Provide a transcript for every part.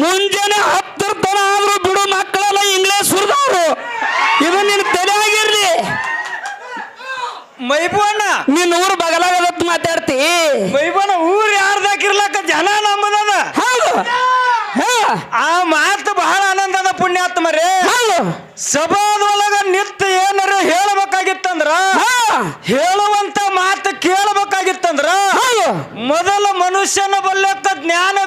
ಮುಂಜಾನೆ ಹತ್ತರ ತನ ಆದ್ರೂ ಬಿಡು ಮಕ್ಕಳೆಲ್ಲ ಇಂಗ್ಲೇಷ್ ಸುರಿದವ್ರು. ಇದು ನಿನ್ ತಲೆಯಾಗಿರ್ಲಿ. ಮೈಬಣ್ಣ ನಿನ್ನ ಊರು ಬಗಲಾಗದತ್ ಮಾತಾಡ್ತಿ. ಮೈಬಣ್ಣ ಊರ್ ಯಾರ್ದಾಕಿರ್ಲಕ್ಕ ಜನ ನಮ್ಮದ ಹೌದು. ಆ ಮಾತು ಬಹಳ ಆನಂದದ ಪುಣ್ಯಾತ್ಮರೇ ಸಭಾದೊಳಗ ನಿತ್ಯ ಏನಾರ ಹೇಳಬೇಕಾಗಿತ್ತಂದ್ರ? ಹೇಳುವಂತ ಮಾತು ಕೇಳಬೇಕಾಗಿತ್ತಂದ್ರ? ಮೊದಲ ಮನುಷ್ಯನ ಬಲ್ಲಕ್ಕ ಜ್ಞಾನ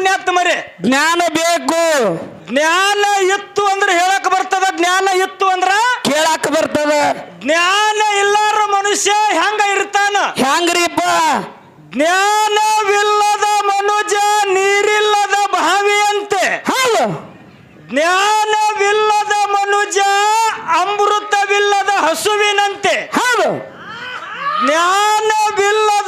ಬೇಕು ಪುಣ್ಯಾತ್ಮ ಜ್ಞಾನ ಬೇಕು. ಜ್ಞಾನ ಇತ್ತು ಅಂದ್ರೆ ಹೇಳಕ್ ಬರ್ತದ? ಜ್ಞಾನ ಇತ್ತು ಅಂದ್ರ ಕೇಳಾಕ ಬರ್ತದ. ಜ್ಞಾನ ಇಲ್ಲಾರ ಮನುಷ್ಯ ಹೆಂಗ ಇರ್ತಾನ? ಹೆಂಗ್ರಿಪ್ಪ? ಜ್ಞಾನವಿಲ್ಲದ ಮನುಜ ನೀರಿಲ್ಲದ ಬಾವಿಯಂತೆ. ಹೌದು. ಜ್ಞಾನವಿಲ್ಲದ ಮನುಜ ಅಮೃತವಿಲ್ಲದ ಹಸುವಿನಂತೆ. ಹೌದು. ಮರದಂತೆ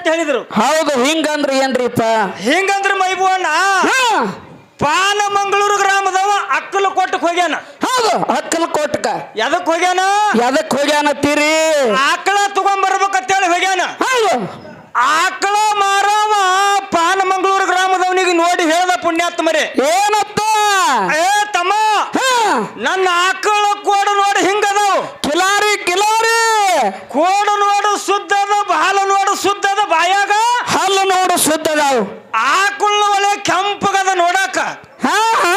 ಅಂತ ಹೇಳಿದ್ರು. ಹೌದು ಹಿಂಗಂದ್ರ ಏನ್ರಿಪ್ಪ? ಹಿಂಗಂದ್ರ ಮೈಬೂವಣ್ಣ ಹಾ. ಪಾನ ಮಂಗಳೂರು ಗ್ರಾಮದವ ಅಕ್ಕಲ ಕೋಟಕ್ ಹೋಗ್ಯಾನ. ಹೌದು ಅಕ್ಕಲ ಕೋಟಕ ಎದಕ್ ಹೋಗ್ಯಾನ? ಎದಕ್ ಹೋಗ್ಯಾನತ್ತೀರಿ ಆಕಳ ತಗೊಂಬರ್ಬೇಕಂತೇಳಿ ಹೋಗ್ಯಾನ. ಹೌದು. ಆಕಳ ಮಾರವ ಪಾನ ಮಂಗಳೂರು ಗ್ರಾಮದವನಿಗೆ ನೋಡಿ ಹೇಳ್ದ ಪುಣ್ಯಾತ್ಮರೇ. ಏನಪ್ಪ? ಏ ತಮ್ಮ ನನ್ನ ಆಕಳ ಕೋಡು ನೋಡಿ ಹಿಂಗದವು ಕಿಲಾರಿ ಕಿಲಾರಿ ಕೋಡು ನೋಡು ಶುದ್ಧದ ಬಾಲು ನೋಡು ಶುದ್ಧದ ಬಾಯಾಗ ಹಲ್ಲು ನೋಡು ಸುದ್ದದಾವು ಕುಳ್ಳು ಒಲೆ ಕೆಂಪಗದ ನೋಡಾಕ. ಹಾ ಹಾ.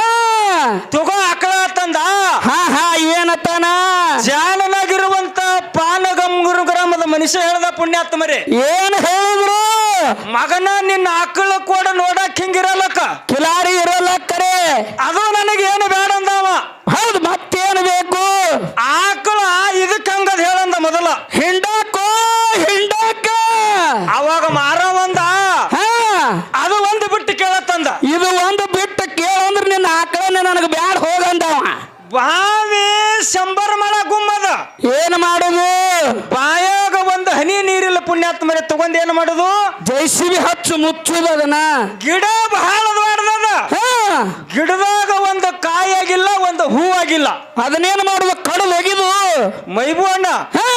ತಗೋ ಆಕಳ ತಂದ. ಹಾ ಹಾ ಏನತ್ತಾನ ಜಾಲನಾಗಿರುವಂತ ಪಾನಗಂಗುರು ಗ್ರಾಮದ ಮನುಷ್ಯ ಹೇಳ್ದ ಪುಣ್ಯಾತ್ಮರೇ. ಏನ್ ಹೇಳಿದ್ರು? ಮಗನ ನಿನ್ನ ಆಕಳ ಕೂಡ ನೋಡಕ್ ಹಿಂಗಿರಲ್ಲಕ್ಕ. ಕಿಲಾರಿ ಇರಲ್ಲ ಕರೆ ಅದು ನನಗೆ ಏನು ಬೇಡ ಅಂದವ. ಹೌದು ಮತ್ತೇನು ಬೇಕು? ಆಕಳ ಇದಕ್ಕೆ ಹಂಗದ ಹೇಳಂದ ಮೊದಲ. ಹಿಂಡಾಕೋ ಹಿಂಡಾಕ ಅವಾಗ ಮಾರವಂದ ಹಾ ಅದು ಒಂದು ಬಿಟ್ಟು ಕೇಳತ್ತಂದ ಇದು ಒಂದು ಬಿಟ್ಟು ಕೇಳಂದ್ರ ನಿನ್ನ ಆಕಳನೆ ನನಗೆ ಬ್ಯಾಡ ಹೋಗಂದವ ಬಾವಿ ಶಂಬರ್ ಮಳ ಗುಮ್ಮದ ಏನ್ ಮಾಡುದು ಬಾಯಾಗ ಒಂದು ಹನಿ ನೀರಿಲ್ಲ ಪುಣ್ಯಾತ್ಮರೆ ತಗೊಂಡ್ ಏನು ಮಾಡುದು? ಜೈಸಿಬಿ ಹಚ್ಚು ಮುಚ್ಚುದು ಅದನ್ನ. ಗಿಡ ಬಹಳ ಗಿಡದಾಗ ಒಂದು ಕಾಯಾಗಿಲ್ಲ ಒಂದು ಹೂ ಆಗಿಲ್ಲ ಅದನ್ನೇನ್ ಮಾಡುದು ಕಡಲು ಒಗಿದು ಮೈಬು ಅಣ್ಣ ಹಾ.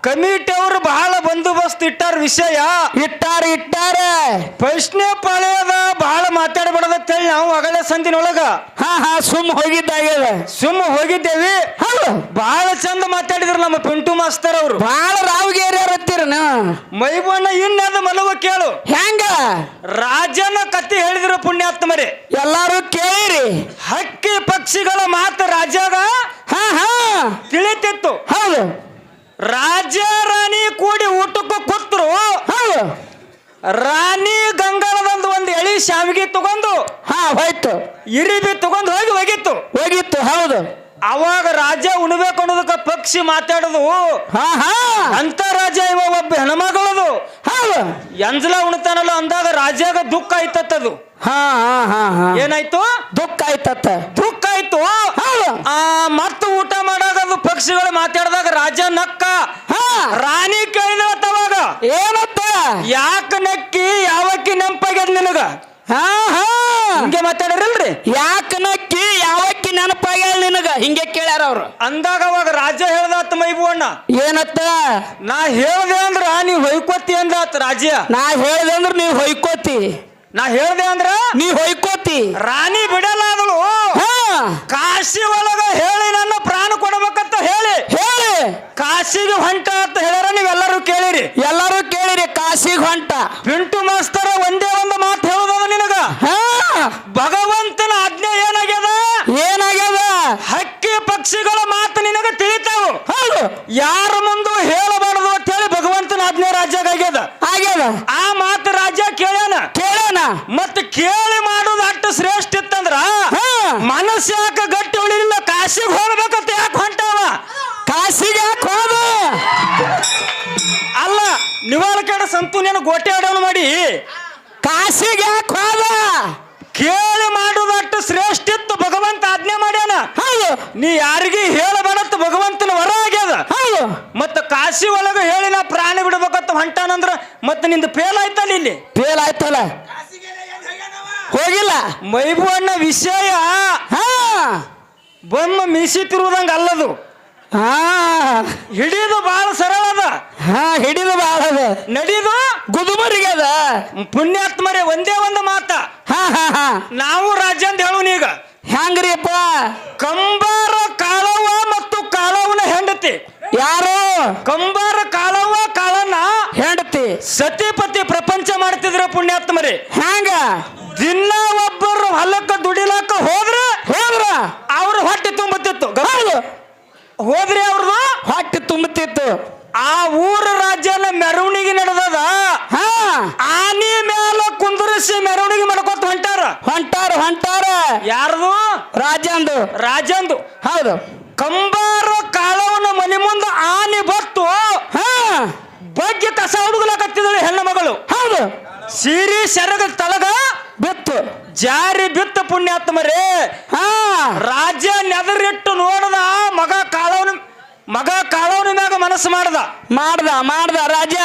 ಕಮಿಟಿ ಅವರು ಬಹಳ ಬಂದೋಬಸ್ತ್ ಇಟ್ಟಾರ ವಿಷಯ. ಇಟ್ಟಾರ ಇಟ್ಟಾರೆ. ಪ್ರಶ್ನೆ ಪಾಳ್ಯದ ಬಹಳ ಮಾತಾಡಬಾರ್ದಂತ ಹೇಳಿ ನಾವು ಅಗಲ ಸಂದಿನೊಳಗ ಹಾ ಹಾ ಸುಮ್ ಹೋಗಿದ್ದಾಗ್ಯದ. ಸುಮ್ಮ ಹೋಗಿದ್ದೇವಿ. ಹೌದು. ಬಹಳ ಚಂದ ಮಾತಾಡಿದ್ರು ನಮ್ಮ ಪಿಂಟು ಮಾಸ್ತರ್ ಅವರು. ಬಹಳ ರಾವ್ಗೇರಿ ಮೈಬಣ್ಣ ಇನ್ನದ ಮಲವ ಕೇಳು. ಹೆಂಗ? ರಾಜನ ಕತ್ತಿ ಹೇಳಿದ್ರು ಪುಣ್ಯಾತ್ಮರಿ. ಎಲ್ಲಾರು ಕೇಳಿರಿ. ಹಕ್ಕಿ ಪಕ್ಷಿಗಳ ಮಾತು ರಾಜಾಗ ಹಾ ಹಾ. ತಿಳಿತಿತ್ತು. ಹೌದು. ರಾಜ ರಾಣಿ ಕೂಡಿ ಊಟಕ್ಕೂ ಕೂತ್ರು. ಹೌದು. ರಾಣಿ ಗಂಗಾಳದೊಂದು ಒಂದು ಎಳಿ ಶಾವಿಗೆ ತಗೊಂಡು ಹಾ ಹೋಯ್ತು. ಇರಿಬಿ ತಗೊಂಡು ಹೋಗಿ ಹೋಗಿತ್ತು ಹೋಗಿತ್ತು ಹೌದು. ಅವಾಗ ರಾಜ ಉಣ್ಬೇಕು ಅನ್ನೋದಕ್ಕ ಪಕ್ಷಿ ಮಾತಾಡುದು. ಹಾ ಹಾ. ಅಂತ ರಾಜ ಇವ ಒಬ್ಬ ಹೆಣ್ಮಗಳದು. ಹೌದು. ಎಂಜಲ ಉಣ್ತಾನಲ್ಲ ಅಂದಾಗ ರಾಜಾಗ ದುಃಖ ಆಯ್ತತ್ತದು. ಹಾ ಹಾ ಹಾ ಹಾ. ಏನಾಯ್ತು? ದುಃಖ ಆಯ್ತತ್ತ. ದುಃಖ ಹೌದು. ಆ ಮತ್ತೆ ಊಟ ಮಾಡಾಗ ಅದು ಪಕ್ಷಿಗಳು ಮಾತಾಡಿದಾಗ ರಾಜ ನಕ್ಕ ಹಾ. ರಾಣಿ ಕೇಳಿದತ್ತವಾಗ ಏನತ್ತ ಯಾಕ ನಕ್ಕಿ ಯಾವಕ್ಕಿ ನೆನಪಾಗ್ಯದ ನಿನಗ? ಹಾ ಹಾ. ಹಿಂಗೆ ಮಾತಾಡಿರಲ್ರಿ? ಯಾಕ ನಕ್ಕಿ ಯಾವಕ್ಕಿ ನೆನಪಾಗ್ಯಾಳ ನಿನಗ? ಹಿಂಗೆ ಕೇಳ್ಯಾರ ಅವ್ರು. ಅಂದಾಗ ಅವಾಗ ರಾಜ ಹೇಳ್ದಾತ ಮೈ ಅಣ್ಣ ಏನತ್ತ? ನಾ ಹೇಳ್ದೆ ಅಂದ್ರ ನೀ ಹೊಯ್ಕೋತಿ ಅಂದಾತ್ ರಾಜ ನಾ ಹೇಳ್ದೆ ಅಂದ್ರ ನೀವ್ ಹೊಯ್ಕೋತಿ. ನಾ ಹೇಳ್ದೆ ಅಂದ್ರ ನೀ ಹೊಯ್ಕೋತಿ. ರಾಣಿ ಬಿಡಲ್ಲ ಅದಳು ಹಾ ಕಾಶಿ ಒಳಗ ಹೇಳಿ ನನ್ನ ಪ್ರಾಣ ಕೊಡಬೇಕಂತ ಹೇಳಿ. ಹೇಳಿ. ಕಾಶಿಗೆ ಹೊಂಟ ಅಂತ ಹೇಳ್ಯಾರ ನೀವೆಲ್ಲರೂ ಕೇಳಿರಿ. ಎಲ್ಲರೂ ಕೇಳಿರಿ ಕಾಶಿಗೆ ಹೊಂಟ. ಪಿಂಟು ಮಾಸ್ತರ ಒಂದೇ ಒಂದು ಮಾತು ಹೇಳುದವ ನಿನಗ? ಹಾ. ಭಗವಂತನ ಆಜ್ಞೆ ಏನಾಗ್ಯದ? ಏನಾಗ್ಯದ? ಹಕ್ಕಿ ಪಕ್ಷಿಗಳ ಮಾತು ನಿನಗ ತಿಳಿತಾವು. ಹೌದು. ಯಾರ ಮುಂದೆ ಹೇಳಬಾರದು ಅಂತ ಹೇಳಿ ಭಗವಂತನ ಆಜ್ಞೆ ರಾಜ್ಯಾಗ ಆಗ್ಯದ. ಆಗ್ಯದ. ಆ ಮಾತು ರಾಜ್ಯ ಕೇಳ್ಯಾನ? ಕೇಳೋಣ ಮತ್ತೆ ಕೇಳಿ ಮಾಡೋದು ಅಷ್ಟು ಶ್ರೇಷ್ಠ ಇತ್ತಂದ್ರ ಹಾ ಮನಸ್ಸು ಯಾಕೆ ಗಟ್ಟಿ ಉಳಿಲಿಲ್ಲ ಕಾಶಿಗೆ ಹೋಗ್ಬೇಕಂತ ಯಾಕೆ ಹೊಂಟಾವ? ಕಾಶಿಗೆ ಯಾಕೆ ಹೋದ? ಅಲ್ಲ ನಿವಾಳಕೇಡ ಸಂತೂನೇನು ಗೋಟೆ ಆಡೋನು ಮಾಡಿ. ಕಾಶಿಗೆ ಯಾಕೆ ಹೋದ? ಕೇಳಿ ಮಾಡೋದು ಅಷ್ಟು ಶ್ರೇಷ್ಠ ಇತ್ತು ಭಗವಂತ ಆಜ್ಞೆ ಮಾಡ್ಯಾನ. ಹೌದು. ನೀ ಯಾರಿಗೆ ಹೇಳಬೇಡತ್ತ ಭಗವಂತನ ವರ ಆಗ್ಯದ. ಹೌದು. ಮತ್ತ ಕಾಶಿ ಒಳಗ ಹೇಳಿ ನಾ ಪ್ರಾಣಿ ಬಿಡ್ಬೇಕಂತ ಹೊಂಟಾನಂದ್ರ ಮತ್ತೆ ನಿಂದು ಫೇಲ್ ಆಯ್ತಲ್ಲ ಇಲ್ಲಿ? ಫೇಲ್ ಆಯ್ತಲ್ಲ? ಹೋಗಿಲ್ಲ? ಮೈಬು ಅಣ್ಣ ವಿಷಯ. ಹಾ. ಬೊಮ್ಮ ಮೀಸಿ ತಿರುವುದಂಗ ಅಲ್ಲದು. ಹಾ. ಹಿಡಿದು ಬಹಳ ಸರಳ ಅದ. ಹಾ ಹಿಡಿದು ಬಹಳ ಅದ. ನಡೀದು ಗುದುಮರಿಗೆ ಅದ. ಪುಣ್ಯಾತ್ಮರೇ ಒಂದೇ ಒಂದು ಮಾತ. ಹಾ ಹಾ ಹಾ. ನಾವು ರಾಜ್ಯ ಅಂತ ಹೇಳುವ ಈಗ. ಹೆಂಗ್ರಿಪ್ಪ ಕಂಬಾರ ಕಾಳವ ಮತ್ತು ಕಾಳವನ ಹೆಂಡತಿ. ಯಾರು? ಕಂಬಾರ ಕಾಳವ ಹೆಂಡತಿ ಸತಿಪತಿ ಪ್ರಪಂಚ ಮಾಡ್ತಿದ್ರ ಪುಣ್ಯಾತ್ಮರಿ. ಹ್ಯಾಂಗ? ದಿನ ಒಬ್ಬರು ಹೊಲಕ್ಕ ದುಡಿಲಾಕ ಹೋದ್ರ ಹೋದ್ರ? ಅವ್ರ ಹೊಟ್ಟೆ ತುಂಬುತ್ತಿತ್ತು. ಗೌರವ ಹೌದು ಹೋದ್ರಿ ಅವ್ರದ್ದು ಹೊಟ್ಟೆ ತುಂಬುತ್ತಿತ್ತು. ಆ ಊರ ರಾಜ್ಯನ ಮೆರವಣಿಗೆ ನಡೆದದ. ಹಾ. ಆನಿ ಮೇಲೆ ಕುಂದರಿಸಿ ಮೆರವಣಿಗೆ ಮಾಡ್ಕೊತ ಹೊಂಟಾರ. ಹೊಂಟಾರ ಹೊಂಟಾರ. ಯಾರದು? ರಾಜಂದು. ರಾಜಂದು. ಹೌದು. ಕಂಬಾರ ಕಾಳವನ ಮನೆ ಮುಂದೆ ಆನೆ ಬತ್ತು ಹಾ ಬಗ್ಗೆ ಕಸ ಹುಡುಗಲಾಕತ್ತಿದಳು ಹೆಣ್ಣು ಮಗಳು ಹೌದು ಸೀರಿ ಸೆರಗ ತಳಗ ಬಿತ್ತು. ಜಾರಿ ಬಿತ್ತು ಪುಣ್ಯಾತ್ಮರೇ. ಹಾ. ರಾಜ್ಯ ನೆದರಿಟ್ಟು ನೋಡದ ಮಗ ಕಾಳವನ ಮಗ ಕಾಳವನ ಮ್ಯಾಗ ಮನಸ್ಸು ಮಾಡದ. ಮಾಡ್ದ ಮಾಡ್ದ ರಾಜ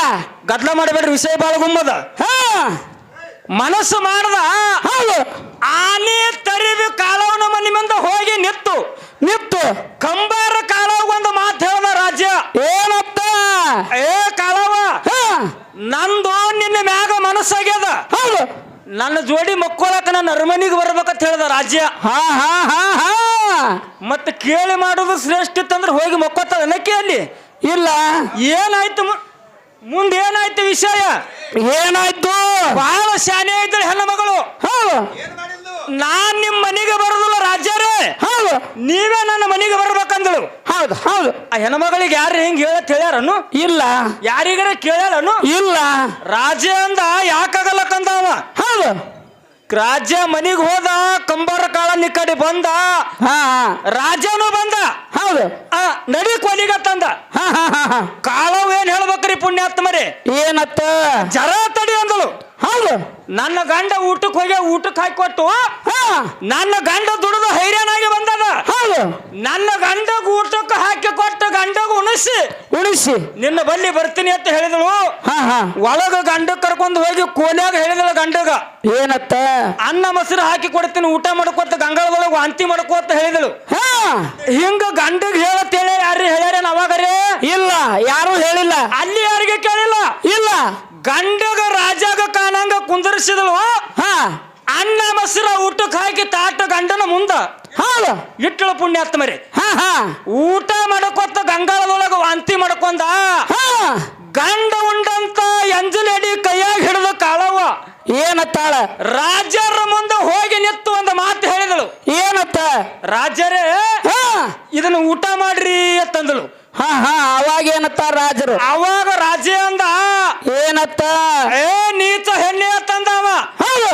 ಗದ್ಲ ಮಾಡಬೇಡ್ರಿ ವಿಷಯ ಬಾಳ ಗುಮ್ಮದ. ಹಾ. ಮನಸ್ಸು ಮಾಡದ. ಹೌದು. ಆನೆ ತರಿವಿ ಕಾಲವನ ಮನೆ ಮುಂದೆ ಹೋಗಿ ನಿತ್ತು. ನಿತ್ತು. ಕಂಬಾರ ಕಾಲವ ಒಂದು ಮಾತು ಹೇಳ್ದ ರಾಜ್ಯ. ಏನಪ್ಪ ಏ ಕಾಲವ ಹಾ. ನಂದು ನಿನ್ನ ಮ್ಯಾಗ ಮನಸ್ಸಾಗ್ಯದ? ಹೌದು. ನನ್ನ ಜೋಡಿ ಮಕ್ಕೊಳಕ ನನ್ನ ಅರಮನಿಗೆ ಬರ್ಬೇಕಂತ ಹೇಳ್ದ ರಾಜ್ಯ. ಹಾ ಹಾ ಹಾ ಹಾ. ಮತ್ತೆ ಕೇಳಿ ಮಾಡೋದು ಶ್ರೇಷ್ಠ ಇತ್ತಂದ್ರೆ ಹೋಗಿ ಮಕ್ಕೋತದ ನಕ್ಕೆ ಅಲ್ಲಿ? ಇಲ್ಲ. ಏನಾಯ್ತು ಮುಂದೆ ಏನಾಯ್ತು ವಿಷಯ? ಏನಾಯ್ತು? ಬಹಳ ಶಾನೆ ಆಯ್ತು ಹೆಣ್ಣು ಮಗಳು. ಹೌದು. ನಾನ್ ನಿಮ್ ಮನೆಗೆ ಬರೋದಿಲ್ಲ ರಾಜ್ಯರೇ ಹೌದು. ನೀವೇ ನನ್ನ ಮನೆಗೆ ಬರ್ಬೇಕಂದಳು ಹೌದು ಹೌದು. ಆ ಹೆಣ್ಮಗಳಿಗೆ ಯಾರು ಹಿಂಗ್ ಹೇಳತ್ ಹೇಳ್ಯಾರನು ಇಲ್ಲ. ಯಾರಿಗಾರ ಕೇಳ್ಯಾರನು ಇಲ್ಲ. ರಾಜ್ಯ ಅಂದ ಯಾಕಾಗಲ್ಲಕ್ಕಂದ ಅವ ಹೌದು. ರಾಜ್ಯ ಮನಿಗ್ ಹೋದ ಕಂಬರ ಕಾಳನ್ ನಿಕ್ಕಡಿ ಕಡೆ ಬಂದ. ಹಾ ರಾಜನು ಬಂದ. ಹೌದು. ಆ ನಡಿ ಕೊಲಿಗತ್ತಂದ ತಂದ. ಹಾ ಹಾ ಹಾ ಕಾಳವ್ ಏನ್ ಹೇಳ್ಬೇಕ್ರಿ ಪುಣ್ಯಾತ್ಮರಿ? ಏನತ್ತ? ಜರ ಹೌದು. ನನ್ನ ಗಂಡ ಊಟಕ್ಕೆ ಹೋಗಿ ಊಟಕ್ಕೆ ಹಾಕಿ ಕೊಟ್ಟು ಹಾ. ನನ್ನ ಗಂಡ ದುಡಿದು ಹೈರಾಣಾಗಿ ಬಂದದ. ಹೌದು. ನನ್ನ ಗಂಡಗ ಊಟಕ್ಕೆ ಹಾಕಿ ಕೊಟ್ಟು ಗಂಡಗ ಉಣಿಸಿ. ಉಳಿಸಿ ನಿನ್ನ ಬಲ್ಲಿ ಬರ್ತೀನಿ ಅಂತ ಹೇಳಿದಳು. ಹಾ ಹಾ. ಒಳಗ ಗಂಡ ಕರ್ಕೊಂಡು ಹೋಗಿ ಕೋಲ್ಯಾಗ ಹೇಳಿದಳು ಗಂಡಗ. ಏನತ್ತ? ಅನ್ನ ಮೊಸರು ಹಾಕಿ ಕೊಡ್ತೀನಿ ಊಟ ಮಾಡ್ಕೋತ ಗಂಗಾಳದೊಳಗೆ ವಾಂತಿ ಮಾಡ್ಕೋತ ಹೇಳಿದಳು. ಹಾ. ಹಿಂಗ ಗಂಡಗ್ ಹೇಳತ್ತೇಳಿ ಯಾರು ಹೇಳ್ಯಾರ ಅವಾಗರೇ ಇಲ್ಲ ಯಾರು ಹೇಳಿಲ್ಲ. ಅಲ್ಲಿ ಯಾರಿಗೆ ಕೇಳಿಲ್ಲ? ಇಲ್ಲ. ಗಂಡಗ ರಾಜಾಗ ಕಾಣಂಗ ಕುಂದರ್ಸಿದಳು. ಹಾ. ಅನ್ನ ಮೊಸರ ಊಟಕ್ಕೆ ಹಾಕಿ ತಾಟ ಗಂಡನ ಮುಂದ. ಹೌದು. ಇಟ್ಟಳು ಪುಣ್ಯಾತ್ಮರಿ. ಹಾ ಹಾ. ಊಟ ಮಾಡ್ಕೋತ ಗಂಗಾಳದೊಳಗ ವಾಂತಿ ಮಾಡ್ಕೊಂಡ. ಹಾ. ಗಂಡ ಉಂಡಂತ ಎಂಜಲಡಿ ಕೈಯಾಗ ಹಿಡಿದ ಕಾಳವ ಏನತ್ತಾಳ? ರಾಜರ ಮುಂದೆ ಹೋಗಿ ನಿತ್ತು ಒಂದು ಮಾತು ಹೇಳಿದಳು. ಏನತ್ತ? ರಾಜರೇ ಹಾ. ಇದನ್ನ ಊಟ ಮಾಡ್ರಿ ಅಂತಂದಳು. ಹಾ ಹಾ ಅವಾಗ ಏನತ್ತ ರಾಜರು? ಅವಾಗ ರಾಜ ಅಂದ. ಏನತ್ತ? ಏ ನೀತ ಹೆಣ್ಣೆ ಹೌದು.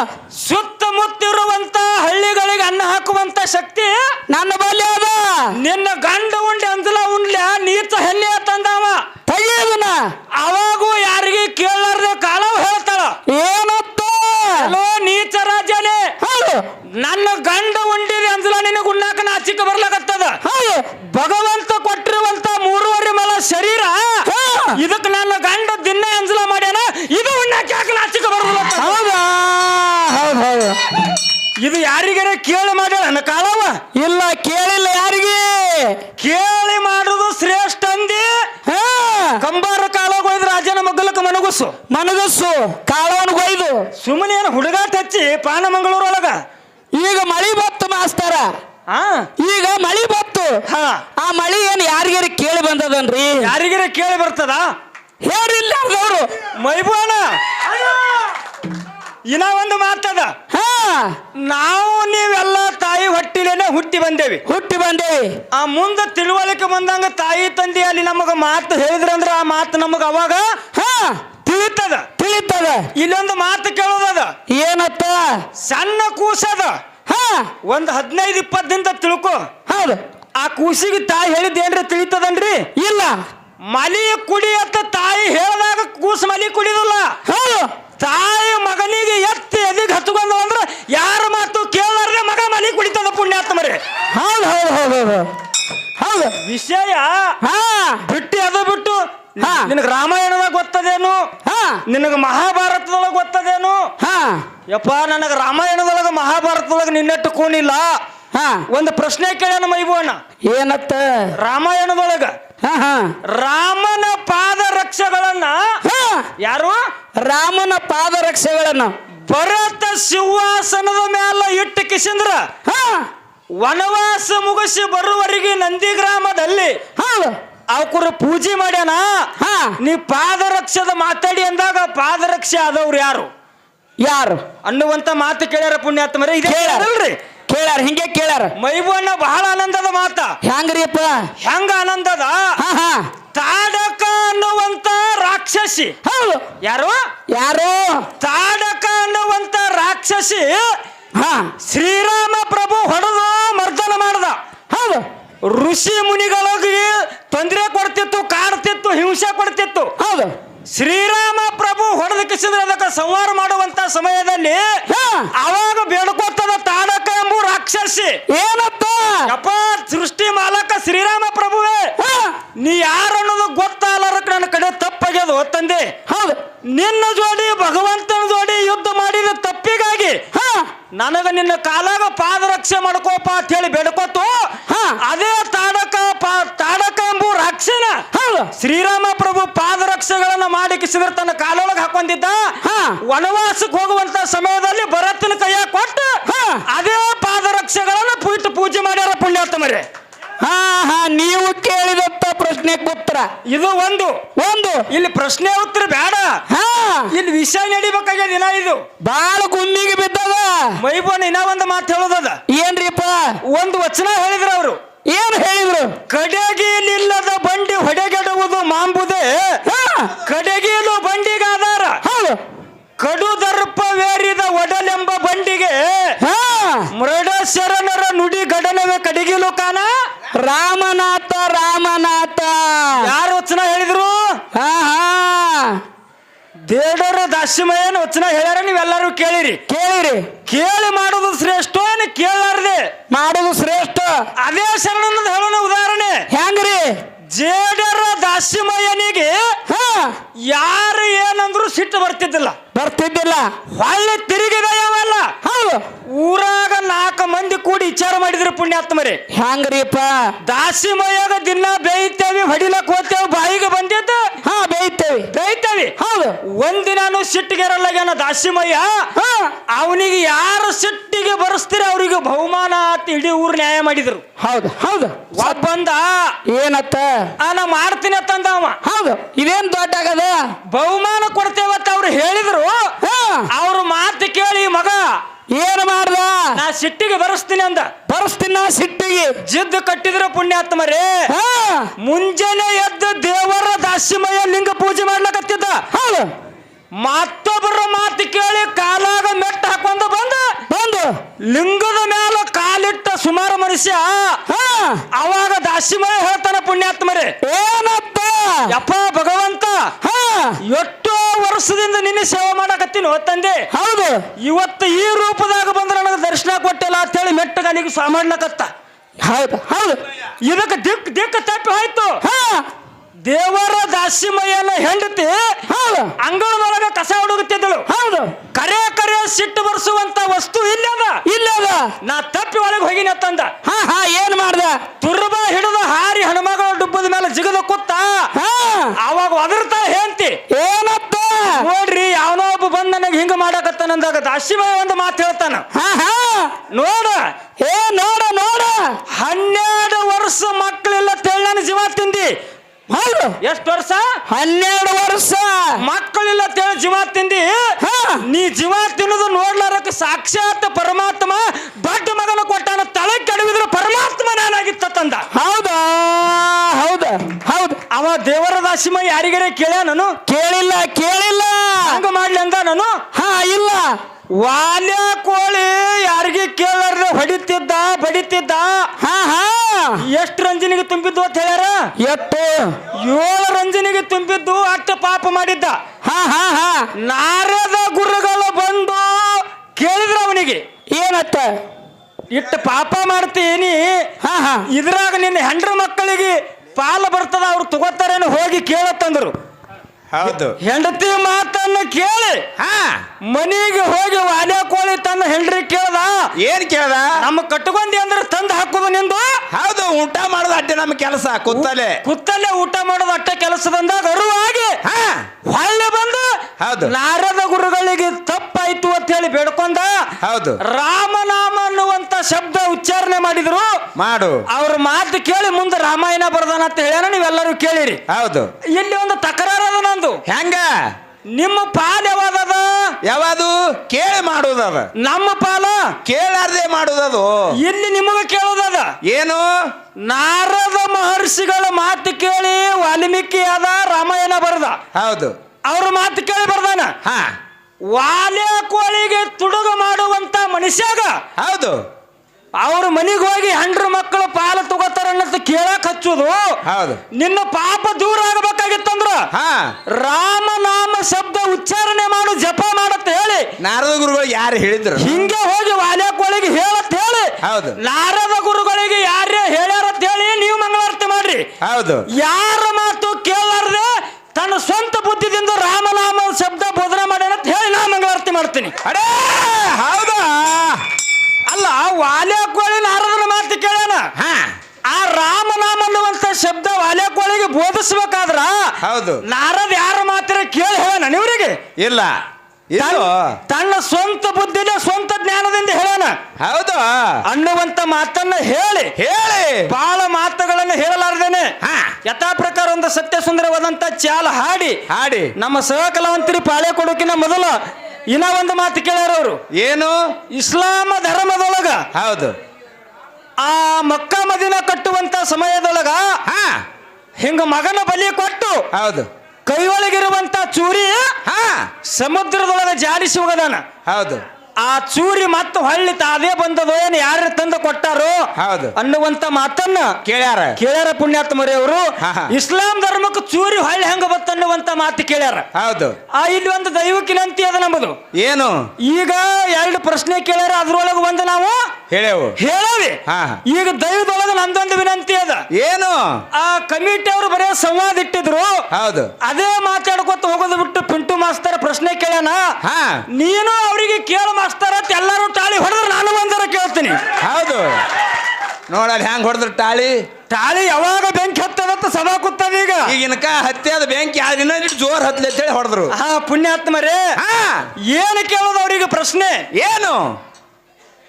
ಸುತ್ತಮುತ್ತಿರುವಂತ ಹಳ್ಳಿಗಳಿಗೆ ಅನ್ನ ಹಾಕುವಂತ ಶಕ್ತಿ ನನ್ನ ಬಲ್ಯ ಅದ. ನಿನ್ನ ಗಂಡ ಉಂಡೆ ಅಂದಲ ಉಂಡ್ಲ ನೀತ ಹೆಣ್ಣೆ ಅಂತಂದವ ತೆಗಿಯೋದನ್ನ. ಅವಾಗೂ ಯಾರಿಗೆ ಹುಡುಗಾಟ ಮಂಗಳೂರು ಒಳಗ ಮಂಗಳೂರೊಳಗ ಈಗ ಮಳಿ ಬತ್ತು ಮಾಸ್ತಾರ. ಹಾ ಈಗ ಮಳಿ ಬತ್ತು ಹಾ. ಆ ಮಳಿ ಏನ್ ಯಾರಿಗಾರ ಕೇಳಿ ಬಂದದನ್ರಿ? ಯಾರಿಗಾರ ಕೇಳಿ ಬರ್ತದ? ಹೇಳಿಲ್ಲ ಅವ್ರು. ಮೈಬಾನ ಇನ್ನ ಒಂದು ಮಾತದ. ಹಾ. ನಾವು ನೀವೆಲ್ಲ ತಾಯಿ ಹೊಟ್ಟಿಲೇನೆ ಹುಟ್ಟಿ ಬಂದೇವಿ. ಹುಟ್ಟಿ ಬಂದೇವಿ. ಆ ಮುಂದೆ ತಿಳುವಳಿಕೆ ಬಂದಂಗ ತಾಯಿ ತಂದೆ ಅಲ್ಲಿ ನಮಗ ಮಾತು ಹೇಳಿದ್ರಂದ್ರ ಆ ಮಾತು ನಮಗ ಅವಾಗ ಹಾ. ತಿಳಿತದ. ತಿಳಿತದ. ಇಲ್ಲೊಂದು ಮಾತು ಕೇಳೋದದ. ಏನತ್ತ ಸಣ್ಣ ಕೂಸದ. ಹಾ. ಒಂದು ಹದಿನೈದು ಇಪ್ಪತ್ತು ದಿನದ ತಿಳ್ಕೊ. ಹೌದು. ಆ ಕೂಸಿಗೆ ತಾಯಿ ಹೇಳಿದ್ದೇನ್ರಿ ತಿಳಿತದನ್ರಿ? ಇಲ್ಲ. ಮಲಿ ಕುಡಿ ಅಂತ ತಾಯಿ ಹೇಳಿದಾಗ ಕೂಸು ಮಲಿ ಕುಡಿದಲ್ಲ. ಹೌದು. ತಾಯಿ ಮಗನಿಗೆ ಎತ್ತಿ ಎದಿಗೆ ಹತ್ಕೊಂಡು ಅಂದ್ರೆ ಯಾರ ಮಾತು ಕೇಳಾರ್ದೆ ಮಗ ಮಲಿ ಕುಡಿತದ ಪುಣ್ಯಾತ್ಮರಿ. ಹೌದು ಹೌದು ಹೌದು ಹೌದು. ಹೌದು. ವಿಷಯ ಹಾ. ಬಿಟ್ಟು ಅದು ಬಿಟ್ಟು ಹಾ. ನಿನಗೆ ಹಾ ನಿನಗೆ ಮಹಾಭಾರತದೊಳಗೆ ಗೊತ್ತದೇನು? ಹಾ. ಯಪ್ಪ ನನಗೆ ರಾಮಾಯಣದೊಳಗೆ ಮಹಾಭಾರತದೊಳಗೆ ನಿನ್ನೆಟ್ಟು ಕೂನಿಲ್ಲ. ಹಾ. ಒಂದು ಪ್ರಶ್ನೆ ಕೇಳ್ಯಾನ ಮೈಬೋಣ ಏನತ್ತ? ರಾಮಾಯಣದೊಳಗ ಹಾ ಹಾ. ರಾಮನ ಪಾದ ರಕ್ಷಗಳನ್ನ ಹಾ. ಯಾರು? ರಾಮನ ಪಾದ ಪಾದರಕ್ಷೆಗಳನ್ನ. ಭರತ ಸಿಂಹಾಸನದ ಮ್ಯಾಲ ಇಟ್ಟು ಕಿಶಂದ್ರ. ಹಾ. ವನವಾಸ ಮುಗಿಸಿ ಬರುವವರೆಗೆ ನಂದಿ ಗ್ರಾಮದಲ್ಲಿ ಹೌದು. ಅವಕರು ಪೂಜೆ ಮಾಡ್ಯಾನ? ಹಾ. ನೀ ಪಾದರಕ್ಷದ ಮಾತಾಡಿ ಅಂದಾಗ ಪಾದರಕ್ಷೆ ಆದವ್ರು ಯಾರು? ಯಾರು? ಅನ್ನುವಂತ ಮಾತು ಕೇಳ್ಯಾರ ಪುಣ್ಯಾತ್ಮರೇ ಇದೇ ಕೇಳ್ಯಾರ. ಅಲ್ರಿ ಕೇಳ್ಯಾರ ಹಿಂಗೆ ಕೇಳ್ಯಾರ. ಮೈಬಣ್ಣ ಬಹಳ ಆನಂದದ ಮಾತ. ಹೆಂಗ್ರಿಯಪ್ಪ ಹೆಂಗ ಆನಂದದ? ಹಾ ಹಾ. ತಾಡಕ ಅನ್ನುವಂತ ರಾಕ್ಷಸಿ. ಹೌದು. ಯಾರು? ಯಾರು? ತಾಡಕ ಅನ್ನುವಂತ ರಾಕ್ಷಸಿ ಹಾ. ಶ್ರೀರಾಮ ಪ್ರಭು ಹೊಡೆದ ಮರ್ದನ ಮಾಡ್ದ. ಹೌದು. ಋಷಿ ಮುನಿಗಳಿಗೆ ತೊಂದರೆ ಕೊಡ್ತಿತ್ತು ಕಾಡ್ತಿತ್ತು ಹಿಂಸೆ ಕೊಡ್ತಿತ್ತು. ಹೌದು. ಶ್ರೀರಾಮ ಪ್ರಭು ಹೊಡೆದ ಕಿಸಿದ್ರೆ ಅದಕ್ಕೆ ಸಂಹಾರ ಮಾಡುವಂತ ಸಮಯದಲ್ಲಿ ಅವಾಗ ಬೇಡ್ಕೋತದ ತಾಡಕ ಎಂಬ ರಾಕ್ಷಸಿ. ಏನಪ್ಪ? ಯಪ್ಪ ಸೃಷ್ಟಿ ಮಾಲಕ ಶ್ರೀರಾಮ ಪ್ರಭುವೇ. ನೀ ಯಾರು ಅನ್ನೋದು ಗೊತ್ತಾಗಲಾರಕ್ಕೆ ನನ್ನ ಕಡೆ ತಪ್ಪಾಗ್ಯದ ತಂದೆ. ಹೌದು. ನಿನ್ನ ಜೋಡಿ ಭಗವಂತನ ಜೋಡಿ ಯುದ್ಧ ಮಾಡಿದ ತಪ್ಪಿಗಾಗಿ ಹಾ. ನನಗ ನಿನ್ನ ಕಾಲಾಗ ಪಾದರಕ್ಷೆ ಮಾಡ್ಕೋಪ ಅಂತ ಹೇಳಿ ಬೇಡ್ಕೋತು ಹಾ. ಅದೇ ತಾಡಕ ತಾಡಕ ಎಂಬ ರಕ್ಷಣ ಶ್ರೀರಾಮ ಪ್ರಭು ಪಾದರಕ್ಷೆಗಳನ್ನ ಮಾಡಿ ಕಿಸಿದ್ರೆ ತನ್ನ ಕಾಲೊಳಗೆ ಹಾಕೊಂಡಿದ್ದ ಹಾ. ವನವಾಸಕ್ಕೆ ಹೋಗುವಂತ ಸಮಯದಲ್ಲಿ ಭರತನ ಕೈಯ ಕೊಟ್ಟು ಹಾ. ಅದೇ ಪಾದರಕ್ಷೆಗಳನ್ನ ಪೂಜೆ ಪೂಜೆ ಮಾಡ್ಯಾರ ಪುಣ್ಯಾತ್ಮರೇ ಹಾ ನೀವು ಕೇಳಿದಂತ ಪ್ರಶ್ನೆಗೆ ಉತ್ತರ. ಇದು ಒಂದು. ಒಂದು. ಇಲ್ಲಿ ಪ್ರಶ್ನೆ ಉತ್ತರ ಬೇಡ. ಹಾ. ಇಲ್ಲಿ ವಿಷಯ ನಡಿಬೇಕಾಗ್ಯದ ದಿನ ಇದು. ಬಾಳ ಗುಮ್ಮಿಗೆ ಬಿದ್ದದ. ಮೈಬೋನ್ ಇನ್ನ ಒಂದು ಮಾತು ಹೇಳೋದದ. ಏನ್ರಿಪ್ಪ? ಒಂದು ವಚನ ಹೇಳಿದ್ರು ಅವರು. ಏನ್ ಹೇಳಿದ್ರು? ಕಡೆಗೀಲಿಲ್ಲದ ಬಂಡಿ ಹೊಡೆಗೆಡುವುದು ಮಾಂಬುದೇ. ಹಾ. ಕಡೆಗೀಲು ಬಂಡಿಗಾದಾರ ಹೌದು. ಕಡು ದರ್ಪವೇರಿದ ಒಡಲೆಂಬ ಬಂಡಿಗೆ. ಹಾ. ಮೃಡ ಶರಣರ ನುಡಿ ಗಡನವೇ ಕಡಿಗಿಲು ಕಾನ ರಾಮನಾಥ ರಾಮನಾಥ. ಯಾರು ವಚನ ಹೇಳಿದ್ರು? ಹಾ ಹಾ. ದೇಡರ ದಾಸಿಮಯ್ಯನ ವಚನ ಹೇಳ್ಯಾರ ನೀವೆಲ್ಲರೂ ಕೇಳಿರಿ. ಕೇಳಿರಿ. ಕೇಳಿ ಮಾಡೋದು ಶ್ರೇಷ್ಠ ಏನು ಕೇಳಾರ್ದೆ ಮಾಡುದು ಶ್ರೇಷ್ಠ. ಅದೇ ಶರಣನ ಹೇಳೋಣ ಉದಾಹರಣೆ. ಹೆಂಗ್ರಿ? ಜೇಡರ ದಾಸಿಮಯ್ಯನಿಗೆ ಹಾ. ಯಾರು ಏನಂದ್ರು ಸಿಟ್ಟು ಬರ್ತಿದ್ದಿಲ್ಲ. ಬರ್ತಿದ್ದಿಲ್ಲ. ಹೊಳ್ಳಿ ತಿರುಗಿದ ಯಾವಲ್ಲ? ಹೌದು. ಊರಾಗ ನಾಲ್ಕು ಮಂದಿ ಕೂಡಿ ವಿಚಾರ ಮಾಡಿದ್ರು ಹ್ಯಾಂಗ್ರಿಪ್ಪ? ದಾಸಿ ದಿನ ಬೇಯ್ತೇವಿ ಹೊಡಿಲಕ್ ಹೋಗ್ತೇವೆ ಬಾಯಿಗೆ ಬಂದಿದ್ದ. ಹಾ ಬೇಯ್ತೇವಿ ಬೇಯ್ತೇವಿ ಹೌದು. ಒಂದಿನಾನು ಸಿಟ್ಟಿಗೆರಲ್ಲಾಗ್ಯಾನ ದಾಸಿಮಯ್ಯ? ಹಾ. ಅವನಿಗೆ ಯಾರು ಸಿಟ್ಟಿಗೆ ಬರೆಸ್ತೀರಿ ಅವ್ರಿಗೆ ಬಹುಮಾನ ಆತ ಇಡೀ ಊರು ನ್ಯಾಯ ಮಾಡಿದ್ರು. ಹೌದು ಹೌದು. ಒಬ್ಬಂದ ಏನತ್ತ? ಆ ನಾ ಮಾಡ್ತೀನಿ ಅಂತಂದ ಅವ. ಹೌದು. ಇದೇನ್ ದೊಡ್ಡ ಆಗದ ಬಹುಮಾನ ಕೊಡ್ತೇವತ್ತ ಅವ್ರು ಹೇಳಿದ್ರು. ಅವ್ರ ಮಾತು ಕೇಳಿ ಮಗ ಏನ್ ಮಾಡ್ದ? ನಾ ಸಿಟ್ಟಿಗೆ ಬರಸ್ತೀನಿ ಅಂದ. ಬರ್ಸ್ತೀನ ಸಿಟ್ಟಿಗೆ. ಜಿದ್ದು ಕಟ್ಟಿದ್ರ ಪುಣ್ಯಾತ್ಮರೇ ಹಾ. ಮುಂಜಾನೆ ಎದ್ದು ದೇವರ ದಾಸಿಮಯ ಲಿಂಗ ಪೂಜೆ ಮಾಡ್ಲಕತ್ತಿದ್ದ. ಮತ್ತೊಬ್ಬರ ಮಾತು ಕೇಳಿ ಕಾಲಾಗ ಮೆಟ್ಟ ಹಾಕೊಂಡು ಬಂದ. ಬಂದು. ಲಿಂಗದ ಮ್ಯಾಲ ಕಾಲಿಟ್ಟ ಸುಮಾರು ಮನುಷ್ಯ. ಅವಾಗ ದಾಸಿಮಯ ಹೇಳ್ತಾನ ಪುಣ್ಯಾತ್ಮರೇ. ಏನಪ್ಪ? ಯಪ್ಪ ಭಗವಂತ. ಹಾ. ಎಷ್ಟೋ ವರ್ಷದಿಂದ ನಿನ್ನ ಸೇವೆ ಮಾಡಕತ್ತೀನಿ ತಂದೆ. ಹೌದು. ಇವತ್ತು ಈ ರೂಪದಾಗ ಬಂದ್ರೆ ನನಗೆ ದರ್ಶನ ಕೊಟ್ಟಿಲ್ಲ ಅಂತ ಹೇಳಿ ಮೆಟ್ಟಗನಿಗೆ ಸಾಮಾನ್ಯಕತ್ತ ಹೌದು. ಹೌದು. ಇದಕ್ಕೆ ದಿಕ್ ದಿಕ್ಕ ತಪ್ಪಿ ಹೋಯ್ತು. ಹಾ. ದೇವರ ದಾಸಿಮಯ್ಯನ ಹೆಂಡತಿ ಹೌದು. ಅಂಗಳದೊಳಗ ಕಸ ಹುಡುಗುತ್ತಿದ್ದಳು ಹೌದು. ಕರೆ ಕರೆ ಸಿಟ್ಟು ಬರ್ಸುವಂತ ವಸ್ತು ಇಲ್ಲದ. ಇಲ್ಲದ. ನಾ ತಪ್ಪಿ ಒಳಗೆ ಹೋಗಿನ ತಂದ ಹಾ ಹಾ ಏನ್ ಮಾಡ್ದ? ತುರ್ಬ ಹಿಡಿದ ಹಾರಿ ಹನುಮಗಳ ಡುಬ್ಬದ ಮೇಲೆ ಜಿಗದ ಕೂತ ಹಾ. ಅವಾಗ ಒದರ್ತಾ ಹೇಳ್ತಿ ಏನತ್ತ? ನೋಡ್ರಿ ಯಾವನೋ ಒಬ್ಬ ಬಂದ್ ನನಗೆ ಹಿಂಗ ಮಾಡಕತ್ತಾನಂದಾಗ ದಾಸಿಮಯ್ಯ ಒಂದು ಮಾತು ಹೇಳ್ತಾನ. ಹಾ ಹಾ. ನೋಡ. ಏ ನೋಡ ನೋಡ. ಹನ್ನೆರಡು ವರ್ಷ ಮಕ್ಕಳೆಲ್ಲ ತೆಳ್ಳನ ಜೀವ ತಿಂದಿ. ಹೌದು. ಎಷ್ಟು ವರ್ಷ? ಹನ್ನೆರಡು ವರ್ಷ. ಮಕ್ಕಳಿಲ್ಲ ತೇಳಿ ಜೀವ ತಿಂದಿ? ಹಾ. ನೀ ಜೀವ ತಿನ್ನೋದು ನೋಡ್ಲಾರಕ್ಕೆ ಸಾಕ್ಷಾತ್ ಪರಮಾತ್ಮ ದೊಡ್ಡ ಮಗನ ಕೊಟ್ಟಾನ ತಲೆ ಕೆಡವಿದ್ರೆ ಪರಮಾತ್ಮ ನಾನಾಗಿತ್ತ ತಂದ. ಹೌದಾ? ಹೌದ. ಹೌದು. ಅವ ದೇವರ ದಾಸಿಮ ಯಾರಿಗರೆ ಕೇಳ ನಾನು ಕೇಳಿಲ್ಲ ಕೇಳಿಲ್ಲ. ಹಂಗ ಮಾಡ್ಲಿ ಅಂದ ನಾನು ಹಾ ಇಲ್ಲ. ವಾಲ್ಯ ಕೋಳಿ ಯಾರಿಗೆ ಕೇಳಾರ ಹೊಡಿತಿದ್ದ ಬಡಿತಿದ್ದ? ಹಾ ಹಾ. ಎಷ್ಟು ರಂಜನಿಗೆ ತುಂಬಿದ್ದು ಅಂತ ಹೇಳ್ಯಾರ? ಎಷ್ಟು ಏಳು ರಂಜನಿಗೆ ತುಂಬಿದ್ದು ಅಷ್ಟು ಪಾಪ ಮಾಡಿದ್ದ. ಹಾ ಹಾ ಹಾ. ನಾರದ ಗುರುಗಳು ಬಂದು ಕೇಳಿದ್ರು ಅವನಿಗೆ. ಏನತ್ತ? ಇಟ್ಟು ಪಾಪ ಮಾಡ್ತೀನಿ. ಹಾ ಹಾ. ಇದ್ರಾಗ ನಿನ್ನ ಹೆಂಡ್ರ ಮಕ್ಕಳಿಗೆ ಪಾಲು ಬರ್ತದ ಅವ್ರು ತಗೋತಾರೇನು ಹೋಗಿ ಕೇಳತ್ತಂದ್ರು. ಹೌದು. ಹೆಂಡತಿ ಮಾತನ್ನ ಕೇಳಿ. ಹಾ. ಮನಿಗೆ ಹೋಗಿ ವಾಲೆ ಕೋಳಿ ತನ್ನ ಹೆಂಡ್ರಿ ಕೇಳ್ದ? ಏನ್ ಕೇಳ್ದ? ನಮ್ಮ ಕಟ್ಕೊಂಡಿ ಅಂದ್ರೆ ತಂದು ಹಾಕುದು ನಿಂದು? ಹೌದು ಊಟ ಮಾಡೋದು ಅಡ್ಡೆ ನಮ್ಮ ಕೆಲಸ ಕುತ್ತಲೆ ಕುತ್ತಲೆ ಊಟ ಮಾಡೋದು ಅಟ್ಟ ಕೆಲಸದಂದಾಗ ಅರುವಾಗಿ ಹಾ. ಹೊಳ್ಳೆ ಬಂದು ಹೌದು. ನಾರದ ಗುರುಗಳಿಗೆ ತಪ್ಪಾಯ್ತು ಅಂತ ಹೇಳಿ ಬೇಡ್ಕೊಂಡ ಹೌದು. ರಾಮನಾಮ ಅನ್ನುವಂತ ಶಬ್ದ ಉಚ್ಚಾರಣೆ ಮಾಡಿದ್ರು. ಮಾಡು. ಅವ್ರ ಮಾತು ಕೇಳಿ ಮುಂದೆ ರಾಮಾಯಣ ಬರ್ದಾನ ಅಂತ ಹೇಳ್ಯಾನ ನೀವೆಲ್ಲರೂ ಕೇಳಿರಿ. ಹೌದು. ಇಲ್ಲಿ ಒಂದು ತಕರಾರದ ನಂದು. ಹೆಂಗ? ನಿಮ್ಮ ಪಾಲ್ ಯಾವ್ದದ ಯಾವುದು? ಕೇಳಿ ಮಾಡುದದ ನಮ್ಮ ಪಾಲ? ಕೇಳಾರ್ದೆ ಮಾಡುದದು ಇಲ್ಲಿ ನಿಮಗ ಕೇಳೋದದ ಏನು? ನಾರದ ಮಹರ್ಷಿಗಳ ಮಾತು ಕೇಳಿ ವಾಲ್ಮೀಕಿ ಆದ ರಾಮಾಯಣ ಬರದ. ಹೌದು. ಅವ್ರ ಮಾತು ಕೇಳಿ ಬರ್ದಾನ? ಹಾ. ವಾಲ್ಯ ಕೋಳಿಗೆ ತುಡುಗ ಮಾಡುವಂತ ಮನುಷ್ಯಾಗ ಹೌದು. ಅವ್ರ ಮನೆಗೆ ಹೋಗಿ ಹೆಂಡ್ರ ಮಕ್ಕಳು ಪಾಲು ತಗೋತಾರ ಅನ್ನೋದು ಕೇಳಕ್ ಹಚ್ಚುದು. ಹೌದು. ನಿನ್ನ ಪಾಪ ದೂರ ಆಗಬೇಕಾಗಿತ್ತಂದ್ರ ಹಾ. ರಾಮನಾಮ ಶಬ್ದ ಉಚ್ಚಾರಣೆ ಮಾಡು ಜಪ ಮಾಡತ್ ಹೇಳಿ. ನಾರದ ಗುರುಗಳು ಯಾರು ಹೇಳಿದ್ರು? ಹಿಂಗೆ ಹೋಗಿ ವಾಲೆ ಕೋಳಿಗೆ ಹೇಳತ್ ಹೇಳಿ. ಹೌದು. ನಾರದ ಗುರುಗಳಿಗೆ ಯಾರೇ ಹೇಳ್ಯಾರತ್ ಹೇಳಿ ನೀವು ಮಂಗಳಾರತಿ ಮಾಡ್ರಿ. ಹೌದು. ಯಾರ ಮಾತು ಕೇಳಾರ್ದೆ ತನ್ನ ಸ್ವಂತ ಬುದ್ಧಿದಿಂದ ರಾಮನಾಮ ಶಬ್ದ ಬೋಧನೆ ಮಾಡ್ಯಾನ ಅಂತ ಹೇಳಿ ನಾ ಮಂಗಳಾರತಿ ಮಾಡ್ತೀನಿ ಅಡೇ ಹೌದಾ ಅಲ್ಲ ವಾಲೆ ಕೋಳಿ ನಾರದನ ಮಾತು ಕೇಳ್ಯಾನ ಹಾ ಆ ರಾಮನಾಮ ಅನ್ನುವಂತ ಶಬ್ದ ವಾಲೆ ಕೋಳಿಗೆ ಬೋಧಿಸ್ಬೇಕಾದ್ರ ಹೌದು ನಾರದ ಯಾರ ಮಾತ್ರ ಕೇಳಿ ಹೇಳೋಣ ಇವರಿಗೆ ಇಲ್ಲ. ತನ್ನ ಸ್ವಂತ ಬುದ್ಧಿನ ಸ್ವಂತ ಜ್ಞಾನದಿಂದ ಹೇಳೋಣ. ಹೌದು. ಅನ್ನುವಂತ ಮಾತನ್ನ ಹೇಳಿ. ಹೇಳಿ. ಬಹಳ ಮಾತುಗಳನ್ನು ಹೇಳಲಾರ್ದೇನೆ. ಯಥಾ ಪ್ರಕಾರ ಒಂದು ಸತ್ಯ ಸುಂದರವಾದಂತ ಚಾಲ ಹಾಡಿ. ಹಾಡಿ. ನಮ್ಮ ಸಹಕಲಾವಂತರಿ ಪಾಳೆ ಕೊಡೋಕಿನ ಮೊದಲು ಇನ್ನ ಒಂದು ಮಾತು ಕೇಳ್ಯಾರ ಅವರು. ಏನು? ಇಸ್ಲಾಮ ಧರ್ಮದೊಳಗ ಹೌದು. ಆ ಮಕ್ಕ ಮದಿನ ಕಟ್ಟುವಂತ ಸಮಯದೊಳಗ ಹಾ. ಹಿಂಗ ಮಗನ ಬಲಿ ಕೊಟ್ಟು ಹೌದು. ಕೈಯೊಳಗಿರುವಂತ ಚೂರಿ ಹಾ. ಸಮುದ್ರದೊಳಗೆ ಜಾರಿಸಿ ಹೋಗದಾನ. ಹೌದು. ಆ ಚೂರಿ ಮತ್ತೆ ಹೊಳ್ಳಿ ತಾದೇ ಬಂದದೋ ಏನು ಯಾರು ತಂದು ಕೊಟ್ಟಾರೋ ಹೌದು. ಅನ್ನುವಂತ ಮಾತನ್ನ ಕೇಳ್ಯಾರ. ಕೇಳ್ಯಾರ ಪುಣ್ಯಾತ್ಮರಿ ಅವರು. ಇಸ್ಲಾಂ ಧರ್ಮಕ್ಕೆ ಚೂರಿ ಹೊಳ್ಳಿ ಹೆಂಗ ಬತ್ತನ್ನುವಂತ ಮಾತು ಕೇಳ್ಯಾರ. ಹೌದು. ಆ ಇಲ್ಲಿ ಒಂದು ವಿನಂತಿ ಅದ ನಮ್ಮದು. ಏನು? ಈಗ ಎರಡು ಪ್ರಶ್ನೆ ಕೇಳ್ಯಾರ ಅದ್ರೊಳಗೆ ಒಂದು ನಾವು ಹೇಳೇವು. ಹೇಳವಿ. ಈಗ ದೈವದೊಳಗ ನಂದೊಂದು ವಿನಂತಿ ಅದ. ಏನು? ಆ ಕಮಿಟಿ ಅವರು ಬರೇ ಸಂವಾದ ಇಟ್ಟಿದ್ರು. ಹೌದು. ಅದೇ ಮಾತಾಡ್ಕೊತ ಹೋಗೋದು ಬಿಟ್ಟು ಪಿಂಟು ಮಾಸ್ತರ್ ಪ್ರಶ್ನೆ ಕೇಳ್ಯಾನ. ಹಾ. ನೀನು ಅವರಿಗೆ ಕೇಳು ಮಾಸ್ತರ ಅಂತ ಎಲ್ಲರೂ ತಾಳಿ ಹೊಡೆದ್ರೆ ನಾನು ಒಂದರ ಕೇಳ್ತೀನಿ. ಹೌದು. ನೋಡಲ್ಲಿ ಹ್ಯಾಂಗ್ ಹೊಡೆದ್ರು ತಾಳಿ? ತಾಳಿ ಯಾವಾಗ ಬೆಂಕಿ ಹತ್ತದಂತ ಸಭಾ ಕೂತದ ಈಗ. ಈಗಿನಕ ಹತ್ಯದ ಬೆಂಕಿ ಇನ್ನೊಂದಿಟ್ಟು ಜೋರ್ ಹತ್ಲಿ ಅಂತೇಳಿ ಹೊಡೆದ್ರು. ಹಾ ಪುಣ್ಯಾತ್ಮರೇ. ಹಾ. ಏನು ಕೇಳೋದು ಅವ್ರಿಗೆ ಪ್ರಶ್ನೆ? ಏನು?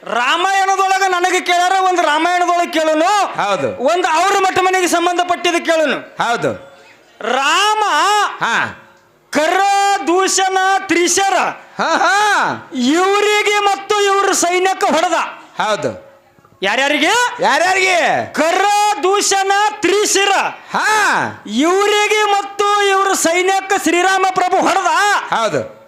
ರಾಮಾಯಣದೊಳಗ ನನಗೆ ಕೇಳಾರ ಒಂದು ರಾಮಾಯಣದೊಳಗೆ ಕೇಳೋನು. ಹೌದು. ಒಂದು ಅವ್ರ ಮಠ ಮನೆಗೆ ಸಂಬಂಧಪಟ್ಟಿದ್ದು ಕೇಳೋನು. ಹೌದು. ರಾಮ ಹಾ. ದೂಷಣ ತ್ರಿಶರ. ಇವರಿಗೆ ಮತ್ತು ಇವ್ರ ಸೈನ್ಯಕ್ಕೆ ಹೊಡೆದ. ಹೌದು. ಯಾರ್ಯಾರಿಗೆ? ಯಾರ್ಯಾರಿಗೆ? ಕರ ದೂಷಣ ತ್ರಿಶಿರ. ಹಾ. ಇವರಿಗೆ ಮತ್ತು ಇವ್ರ ಸೈನ್ಯಕ್ಕೆ ಶ್ರೀರಾಮ ಪ್ರಭು ಹೊಡೆದ. ಹೌದು.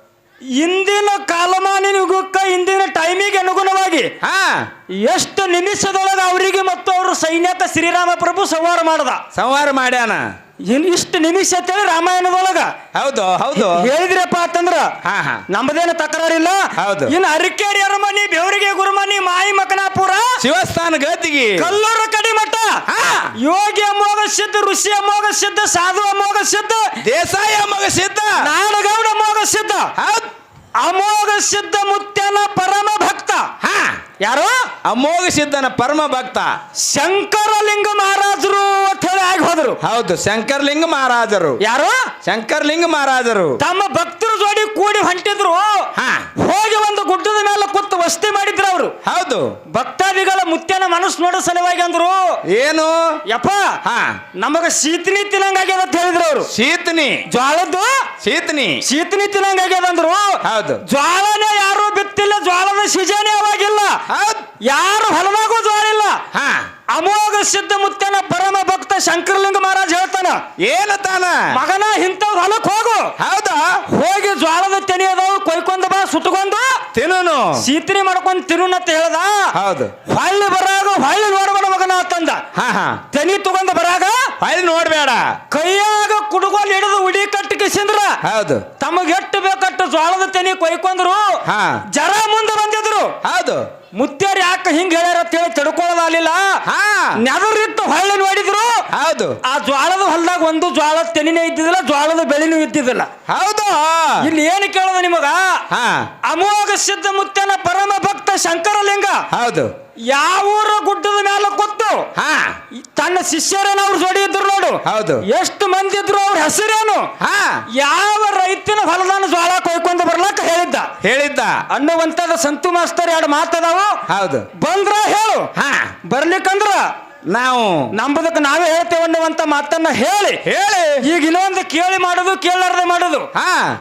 ಇಂದಿನ ಕಾಲಮಾನಿನ ಯುಗಕ್ಕ ಇಂದಿನ ಟೈಮಿಗೆ ಅನುಗುಣವಾಗಿ ಹಾ. ಎಷ್ಟು ನಿಮಿಷದೊಳಗೆ ಅವರಿಗೆ ಮತ್ತು ಅವ್ರ ಸೈನ್ಯಕ್ಕೆ ಶ್ರೀರಾಮ ಪ್ರಭು ಸಂಹಾರ ಮಾಡದ. ಸಂಹಾರ ಮಾಡ್ಯಾನ. ಇನ್ ಇಷ್ಟು ನಿಮಿಷ ಅಂತೇಳಿ ರಾಮಾಯಣದೊಳಗ. ಹೌದು ಹೌದು. ಹೇಳಿದ್ರಪ್ಪ ಅಂತಂದ್ರ ಹಾ ಹಾ. ನಮ್ಮದೇನು ತಕರಾರಿಲ್ಲ. ಹೌದು. ಇನ್ನು ಅರಿಕೇರಿ ಅರಮನಿ ಬೆವರಿಗೆ ಗುರುಮನಿ ಮಾಯಿ ಮಕನಾಪುರ. ಶಿವಸ್ಥಾನ ಗದ್ದಿಗೆ. ಕಲ್ಲೂರು ಕಡಿಮಠ. ಆ ಯೋಗಿ ಅಮೋಘ ಸಿದ್ಧ ಋಷಿ ಅಮೋಘ ಸಿದ್ಧ ಸಾಧು ಅಮೋಘ ಸಿದ್ಧ ದೇಸಾಯಿ ಅಮೋಗ ಸಿದ್ಧ. ನಾಡಗೌಡ ಅಮೋಘ ಸಿದ್ಧ. ಹೌದ್. ಅಮೋಘ ಸಿದ್ಧ ಮುತ್ಯನ ಪರಮ ಭಕ್ತ. ಹಾ. ಯಾರು? ಅಮೋಘ ಸಿದ್ಧನ ಪರಮ ಭಕ್ತ. ಶಂಕರಲಿಂಗ ಮಹಾರಾಜರು ಅಂತ ಹೇಳಿ ಆಗಿ ಹೋದ್ರು. ಹೌದು ಶಂಕರಲಿಂಗ ಮಹಾರಾಜರು. ಯಾರು? ಶಂಕರಲಿಂಗ ಮಹಾರಾಜರು. ತಮ್ಮ ಭಕ್ತರ ಜೋಡಿ ಕೂಡಿ ಹೊಂಟಿದ್ರು. ಹಾ. ಹೋಗಿ ಒಂದು ಗುಡ್ಡದ ಮೇಲೆ ಕೂತು ವಸ್ತಿ ಮಾಡಿದ್ರು ಅವರು. ಹೌದು. ಭಕ್ತಾದಿಗಳ ಮುತ್ಯನ ಮನಸ್ಸು ನೋಡೋ ಸಲುವಾಗಿ ಅಂದ್ರು. ಏನು? ಯಪ್ಪ ಹಾ. ನಮಗ ಶೀತನಿ ತಿನ್ನಂಗಾಗ್ಯದ ಅಂತ ಹೇಳಿದ್ರು ಅವರು. ಶೀತನಿ. ಜ್ವಾಳದ್ದು? ಶೀತನಿ. ಶೀತನಿ ತಿನ್ನಂಗಾಗ್ಯದ ಅಂದ್ರು. ಹೌದು. ಜ್ವಾಳನೇ ಯಾರು? ಬಿತ್ತಿಲ್ಲ ಜ್ವಾಳದ ಸಿಜನೆ ಯಾವಾಗಿಲ್ಲ. ಯಾರು ಹೊಲದಾಗೂ ಜ್ವಾಳ ಇಲ್ಲ. ಹಾ. ಅಮೋಘ ಸಿದ್ಧ ಮುತ್ತನ ಪರಮ ಭಕ್ತ ಶಂಕರಲಿಂಗ ಮಹಾರಾಜ್ ಹೇಳ್ತಾನ. ಏನು ತಾನ? ಮಗನ ಇಂಥವ್ರ ಹೊಲಕ್ ಹೋಗು. ಹೌದಾ? ಹೋಗಿ ಜ್ವಾಳದ ತೆನಿ ಅದಾವು ಕೊಯ್ಕೊಂಡ್ ಬಾ ಸುಟ್ಕೊಂಡು. ತಿನ್ನು ಸೀತನಿ ಮಾಡ್ಕೊಂಡು ತಿನ್ನು ಅಂತ ಹೇಳ್ದ. ಹೌದು. ಹೊಳ್ಳಿ ಬರಾಗ ಹೊಳ್ಳಿ ನೋಡ್ಬೇಡ ಮಗನ ಅಂತಂದ. ಹಾ ಹಾ. ತೆನಿ ತಗೊಂಡ್ ಬರಾಗ. ಹೊಳ್ಳಿ ನೋಡ್ಬೇಡ. ಕೈಯಾಗ ಕುಡುಗೋಲ್ ಹಿಡಿದು ಉಡಿ ಕಟ್ಟಿ ಕಿಸಿಂದ್ರ. ಹೌದು. ತಮಗೆ ಎಷ್ಟು ಬೇಕಟ್ಟು ಜ್ವಾಳದ ತೆನಿ ಕೊಯ್ಕೊಂಡ್ರು. ಹಾ. ಜರ ಮುಂದೆ ಬಂದಿದ್ರು. ಹೌದು. ಮುತ್ಯಾರ ಯಾಕೆ ಹಿಂಗ್ ಹೇಳ್ಯಾರ ಅಂತ ಹೇಳಿ ತಡ್ಕೊಳ್ಳೋದಾಗಲಿಲ್ಲ ಹಾ. ನೆದರಿಟ್ಟು ಹೊಳ್ಳಿ ನೋಡಿದ್ರು. ಹೌದು. ಆ ಜ್ವಾಳದ ಹೊಲದಾಗ ಒಂದು ಜ್ವಾಳದ ತೆನಿನೇ ಇದ್ದಿದ್ದಿಲ್ಲ ಜ್ವಾಳದ ಬೆಳಿನೂ ಇದ್ದಿದ್ದಿಲ್ಲ. ಹೌದು. ಇಲ್ಲಿ ಏನು ಕೇಳೋದು ನಿಮಗ? ಹಾ. ಅಮೋಘ ಸಿದ್ಧ ಮುತ್ಯನ ಪರಮ ಭಕ್ತ ಶಂಕರಲಿಂಗ. ಹೌದು. ಯಾವೂರ ಗುಡ್ಡದ ಮೇಲೆ ಕೂತು ಹಾ. ತನ್ನ ಶಿಷ್ಯರೇನ ಅವ್ರ ಜೋಡಿ ಇದ್ರು ನೋಡು? ಹೌದು. ಎಷ್ಟು ಮಂದಿ ಇದ್ರು ಅವ್ರ ಹೆಸರೇನು? ಹಾ. ಯಾವ ರೈತನ ಹೊಲದಾನ ಜ್ವಾಳ ಕೊಯ್ಕೊಂಡು ಬರ್ಲಾಕ ಹೇಳಿದ್ದ? ಹೇಳಿದ್ದ. ಅನ್ನುವಂತದ ಸಂತು ಮಾಸ್ತರ್ ಎರಡು ಮಾತದಾವು. ಹೌದು. ಬಂದ್ರ ಹೇಳು. ಹಾ. ಬರ್ಲಿಕ್ಕಂದ್ರ ನಾವು ನಂಬುದಕ್ಕೆ ನಾವೇ ಹೇಳ್ತೇವೆ ಅನ್ನುವಂತ ಮಾತನ್ನ ಹೇಳಿ. ಹೇಳಿ. ಈಗ ಇನ್ನೊಂದು ಕೇಳಿ ಮಾಡೋದು ಕೇಳಾರ್ದೆ ಮಾಡೋದು. ಹಾ.